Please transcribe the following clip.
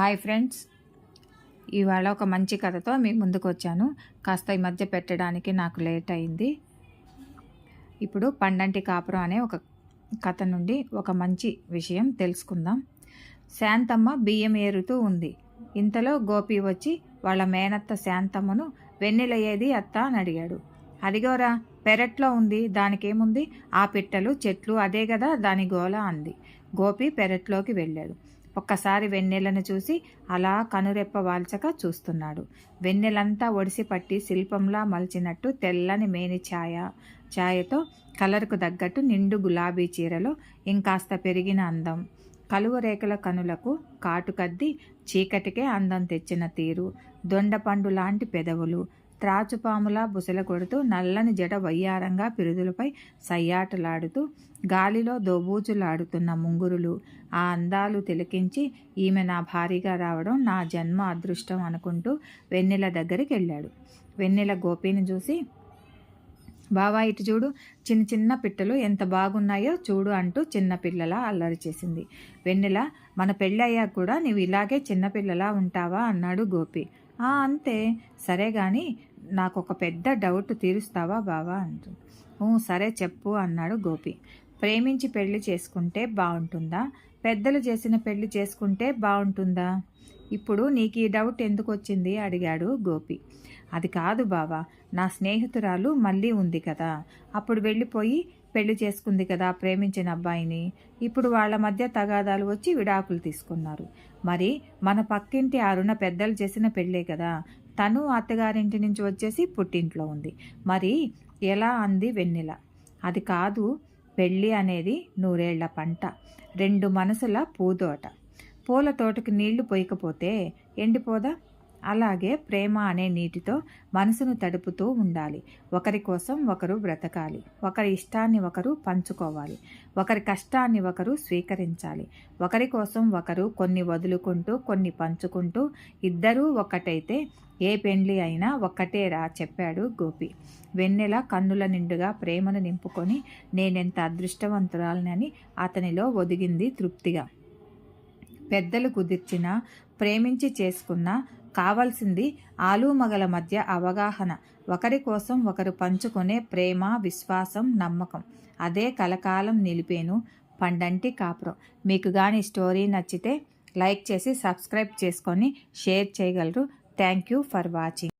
Hi friends. ఇవాళ ఒక మంచి కథతో మీ ముందుకు వచ్చాను కాస్త ఈ మధ్య పెట్టడానికి నాకు లేట్ అయింది. ఇప్పుడు పండంటి కాపురం అనే ఒక కథ నుండి ఒక మంచి విషయం తెలుసుకుందాం. శాంతమ్మ బియ్యం ఏరుతూ ఉంది. ఇంతలో గోపి వచ్చి వాళ్ళ మేనత్త శాంతమ్మను వెన్నెలయ్యేది అత్త అని అడిగాడు. అదిగోరా పెరట్లో ఉంది దానికేముంది? ఆ పిట్టలు చెట్లు అదే కదా దాని గోల అంది. గోపి పెరట్లోకి వెళ్ళాడు. ఒక్కసారి వెన్నెలను చూసి అలా కనురెప్ప వాల్చక చూస్తున్నాడు. వెన్నెలంతా ఒడిసి పట్టి శిల్పంలా మలిచినట్టు తెల్లని మేని ఛాయ. ఛాయతో కలర్కు తగ్గట్టు నిండు గులాబీ చీరలో ఇంకాస్త పెరిగిన అందం. కలువ రేఖల కనులకు కాటుకద్ది చీకటికే అందం తెచ్చిన తీరు. దొండపండు లాంటి పెదవులు. త్రాచుపాములా బుసల కొడుతూ నల్లని జడ వయ్యారంగా పిరుదులపై సయ్యాటలాడుతూ గాలిలో దోబూచులాడుతున్న ముంగురులు ఆ అందాలు తిలకించి ఈమె నా భారీగా రావడం నా జన్మ అదృష్టం అనుకుంటూ వెన్నెల దగ్గరికి వెళ్ళాడు. వెన్నెల గోపిని చూసి బావా ఇటు చూడు చిన్న చిన్న పిట్టలు ఎంత బాగున్నాయో చూడు అంటూ చిన్నపిల్లలా అల్లరి చేసింది. వెన్నెల మన పెళ్ళయ్యాక కూడా నీవు ఇలాగే చిన్నపిల్లలా ఉంటావా అన్నాడు గోపి. అంతే. సరే కానీ నాకు ఒక పెద్ద డౌట్ తీరుస్తావా బావా అంటుంది సరే చెప్పు అన్నాడు గోపి. ప్రేమించి పెళ్ళి చేసుకుంటే బాగుంటుందా పెద్దలు చేసిన పెళ్ళి చేసుకుంటే బాగుంటుందా ఇప్పుడు నీకు ఈ డౌట్ ఎందుకు వచ్చింది అడిగాడు గోపి. అది కాదు బావా నా స్నేహితురాలు మళ్ళీ ఉంది కదా. అప్పుడు వెళ్ళిపోయి పెళ్ళి చేసుకుంది కదా ప్రేమించిన అబ్బాయిని. ఇప్పుడు వాళ్ళ మధ్య తగాదాలు వచ్చి విడాకులు తీసుకున్నారు. మరి మన పక్కింటి అరుణ పెద్దలు చేసిన పెళ్ళే కదా. తను అత్తగారింటి నుంచి వచ్చేసి పుట్టింట్లో ఉంది. మరి ఎలా అంది వెన్నెల? అది కాదు పెళ్ళి అనేది నూరేళ్ళ పంట రెండు మనసుల పూదోట. పూల తోటకి నీళ్ళు పోయకపోతే ఎండిపోదా? అలాగే ప్రేమ అనే నీటితో మనసును తడుపుతూ ఉండాలి. ఒకరి కోసం ఒకరు బ్రతకాలి. ఒకరి ఇష్టాన్ని ఒకరు పంచుకోవాలి. ఒకరి కష్టాన్ని ఒకరు స్వీకరించాలి. ఒకరి కోసం ఒకరు కొన్ని వదులుకుంటూ కొన్ని పంచుకుంటూ ఇద్దరూ ఒక్కటైతే ఏ పెండ్లి అయినా ఒక్కటేరా చెప్పాడు గోపి. వెన్నెల కన్నుల నిండుగా ప్రేమను నింపుకొని నేనెంత అదృష్టవంతురాలనని అతనిలో ఒదిగింది తృప్తిగా. పెద్దలు కుదిర్చిన ప్రేమించి చేసుకున్న కావాల్సింది ఆలుమగల మధ్య అవగాహన. ఒకరి కోసం ఒకరు పంచుకునే ప్రేమ విశ్వాసం నమ్మకం. అదే కలకాలం నిలిపేను పండంటి కాపురం. మీకు కానీ స్టోరీ నచ్చితే లైక్ చేసి సబ్స్క్రైబ్ చేసుకొని షేర్ చేయగలరు. Thank you for watching.